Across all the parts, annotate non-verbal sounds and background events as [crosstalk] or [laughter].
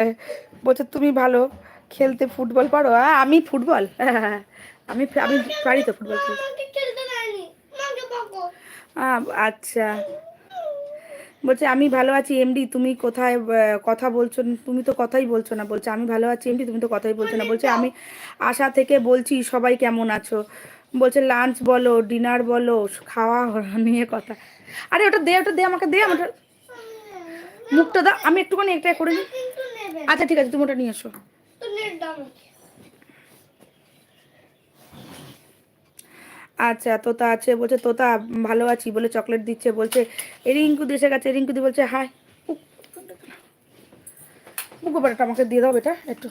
[laughs] বলছে তুমি ভালো খেলতে ফুটবল পারো? আমি ফুটবল? হ্যাঁ [laughs] আমি আমি পারি তো ফুটবল আচ্ছা। বলছে আমি ভালো আছি এমডি তুমি কোথায় কথা বলছো? তুমি তো কথাই বলছো না। বলছে আমি ভালো আছি এমডি তুমি তো কথাই বলছো না। বলছে আমি আশা থেকে বলছি সবাই কেমন আছো? বলছে লাঞ্চ বলো ডিনার বলো খাওয়া [laughs] নিয়ে কথা। আরে ওটা দে ওটা দে আমাকে দে আমাকে। মুখটা দাও আমি একটুখানি একটা করে নিই। আচ্ছা ঠিক আছে তুমি ওটা নিয়ে এসো আচ্ছা তোতা আছে বলছে তোতা ভালো আছি বলে চকলেট দিচ্ছে বলছে রিঙ্কু দেশে গেছে রিঙ্কুদি বলছে হাই। বুকো বাটাটা আমাকে দিয়ে দাও বেটা একটু।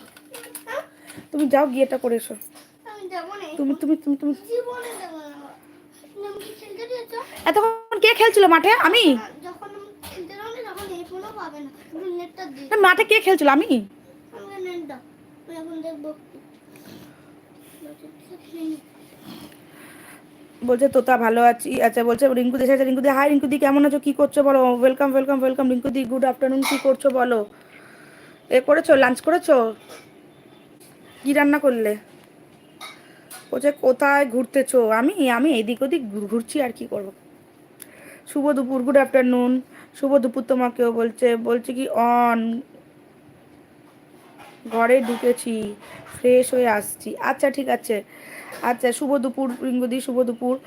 তুমি যাও গিয়ে এটা করে এসো। তুমি তুমি তুমি তুমি। এতক্ষণ কে খেলছিল মাঠে? আমি খেলতে যাব না তখন পাবে না। তুমি নেটটা না, মাঠে কে খেলছিল? আমি? আমাকে নেট দাও। আমি এখন দেখব। বলছে তোতা ভালো আছি আচ্ছা বলছে রিঙ্কু দেশে আছে। রিঙ্কুদি হাই রিঙ্কুদি কেমন আছো? কি করছ বলো? Welcome welcome welcome. রিঙ্কু দি গুড আফটারনুন কি করছ বলো? এ করেছ? লাঞ্চ করেছ? কি রান্না করলে? বলছে কোথায় ঘুরতেছো? আমি আমি এদিক ওদিক ঘুরছি আর কি করব। শুভ দুপুর গুড আফটারনুন। শুভ দুপুর তোমাকেও বলছে বলছে কি, অন। ঘরে ঢুকেছি, ফ্রেশ হয়ে আসছি। আচ্ছা ঠিক আছে। আচ্ছা শুভ দুপুর, রিঙ্গুদি, শুভ দুপুর।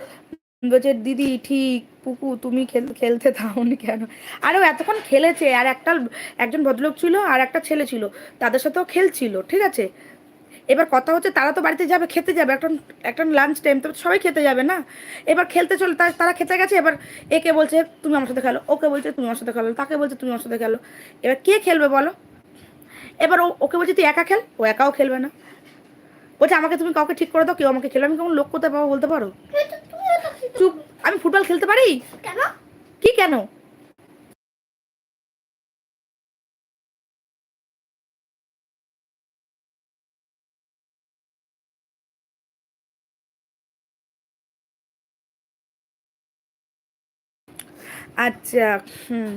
বলছে, দিদি, ঠিক। পুকু তুমি খেল- খেলতে দাওনি কেন? আরে এতক্ষণ খেলেছে, আর একটা একজন ভদ্রলোক ছিল, আর একটা ছেলে ছিল। তাদের সাথেও খেলছিল, ঠিক আছে? এবার কথা হচ্ছে তারা তো বাড়িতে যাবে খেতে যাবে একটা একটা লাঞ্চ টাইম তো সবাই খেতে যাবে না। এবার খেলতে চলে তারা খেতে গেছে এবার একে বলছে তুমি আমার সাথে খেলো। ওকে বলছে তুমি আমার সাথে খেলো। তাকে বলছে তুমি আমার সাথে খেলো। এবার কে খেলবে বলো? এবার ও ওকে বলছে তুই একা খেল? ও একাও খেলবে না। বলছে আমাকে তুমি কাউকে ঠিক করে দাও কেউ আমাকে খেলো আমি কেমন লোক কোথায় পাবো বলতে পারো? চুপ আমি ফুটবল খেলতে পারি? কেন? কি কেন? আচ্ছা হুম।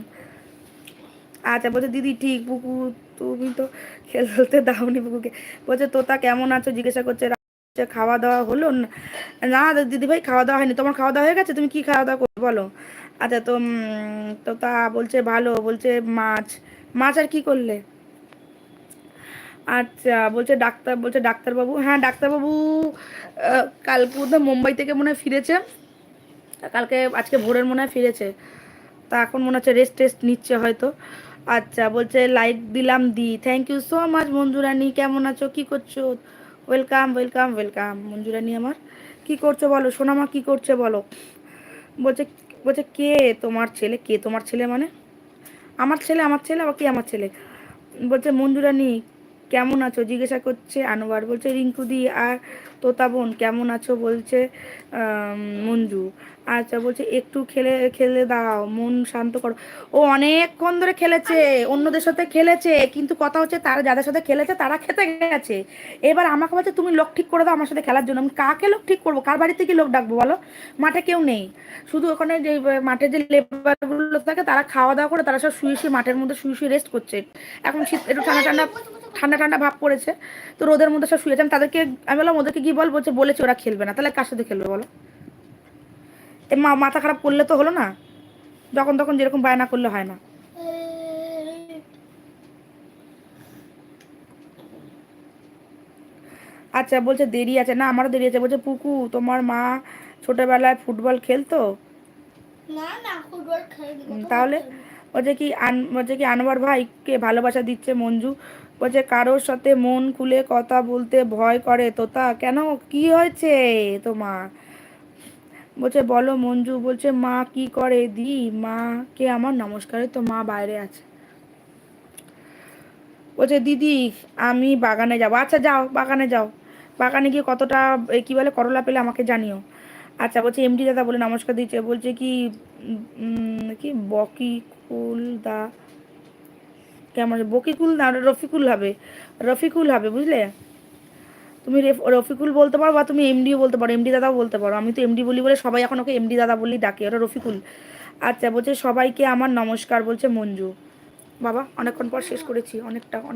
আচ্ছা বলছে, দিদি, ঠিক, বুকু, তুমি তো খেলতে দাওনি বুকুকে। বলছে, তোতা কেমন আছো? জিজ্ঞাসা করছে খাওয়া দাওয়া হলো না? দিদি ভাই খাওয়া দাওয়া হয়নি। তোমার খাওয়া দাওয়া হয়ে গেছে? তুমি কি খাওয়া দাওয়া করবে বলো? আচ্ছা তো তো তা বলছে, ভালো, বলছে, মাছ। মাছ আর কি করলে? আচ্ছা বলছে, ডাক্তার, বলছে, ডাক্তারবাবু। হ্যাঁ ডাক্তারবাবু কালকে মুম্বাই থেকে মনে হয় ফিরেছে। কালকে, আজকে ভোরের মনে হয় ফিরেছে। তা এখন মনে হচ্ছে রেস্ট টেস্ট নিচ্ছে হয়তো। আচ্ছা বলছে লাইক দিলাম, দি। Thank you so much Manjurani, কেমন আছো? কি করছ? ওয়েলকাম ওয়েলকাম ওয়েলকাম মঞ্জুরানি আমার। কি করছ বলো? সোনামা কি করছে বলো? বলছে বলছে কে তোমার ছেলে? কে তোমার ছেলে মানে? আমার ছেলে আমার ছেলে আবার কি আমার ছেলে? বলছে মঞ্জুরানি কেমন আছো? জিজ্ঞাসা করছে আনোয়ার, বলছে রিঙ্কুদি আর তোতা বোন, কেমন আছো? বলছে মঞ্জু। আচ্ছা বলছে, একটু খেলে খেলে দাও, মন শান্ত করো। ও অনেকক্ষণ ধরে খেলেছে অন্যদের সাথে খেলেছে, কিন্তু কথা হচ্ছে তারা যাদের সাথে খেলেছে, তারা খেতে গেছে। এবার আমাকে বলছে, তুমি লোক ঠিক করে দাও আমার সাথে খেলার জন্য। আমি কাকে লোক ঠিক করব? কার বাড়িতে কি লোক ডাকবো বলো? মাঠে কেউ নেই। শুধু ওখানে যে, মাঠে যে লেবারগুলো থাকে, তারা খাওয়া দাওয়া করে, তারা সব শুয়ে শুয়ে মাঠের মধ্যে শুয়ে শুয়ে রেস্ট করছে। এখন শীত, একটু ঠান্ডা ঠান্ডা ঠান্ডা ঠান্ডা ভাব পড়েছে। তো রোদের মধ্যে সব শুয়েছে। আমি তাদেরকে আমি বললাম ওদেরকে কি বল বলছে বলেছে ওরা খেলবে না। তাহলে কার সাথে খেলবে বলো? এ মা মাথা খারাপ করলে তো হলো না? যখন তখন যেরকম বায়না করলে হয় না। আচ্ছা বলছে দেরি আছে। না আমারও দেরি আছে। বলছে পুকু তোমার মা ছোটবেলায় ফুটবল খেলতো? না না ফুটবল উম, তাহলে? বলছে কি আন বলছে কি আনোয়ার ভাইকে ভালোবাসা দিচ্ছে মঞ্জু। বলছে, কারোর সাথে মন খুলে কথা বলতে ভয় করে তোতা। কেন? কি হয়েছে তোমার? বলছে, বলো মঞ্জু। বলছে, মা কি করে দি? মাকে আমার নমস্কারে তো মা বাইরে আছে। বলছে, দিদি, আমি বাগানে যাব। আচ্ছা যাও, বাগানে যাও। বাগানে গিয়ে কতটা কি বলে, করলা পেলে আমাকে জানিও। আচ্ছা বলছে এমডি দাদা বলে নমস্কার দিচ্ছে। বলছে কি কি বকিকুল দা, কেমন বকিকুল না, রফিকুল হবে। রফিকুল হবে, বুঝলে? তুমি রেফ- রফিকুল বলতে পারো বা তুমি এমডিও বলতে পারো। এমডি দাদাও বলতে পারো। আমি তো এমডি বলি বলে সবাই এখন ওকে এমডি দাদা বলেই ডাকে ওটা রফিকুল। আচ্ছা বলছে সবাইকে আমার নমস্কার বলছে মঞ্জু। বাবা, অনেকক্ষণ পর শেষ করেছি, অনেকটা, অনেক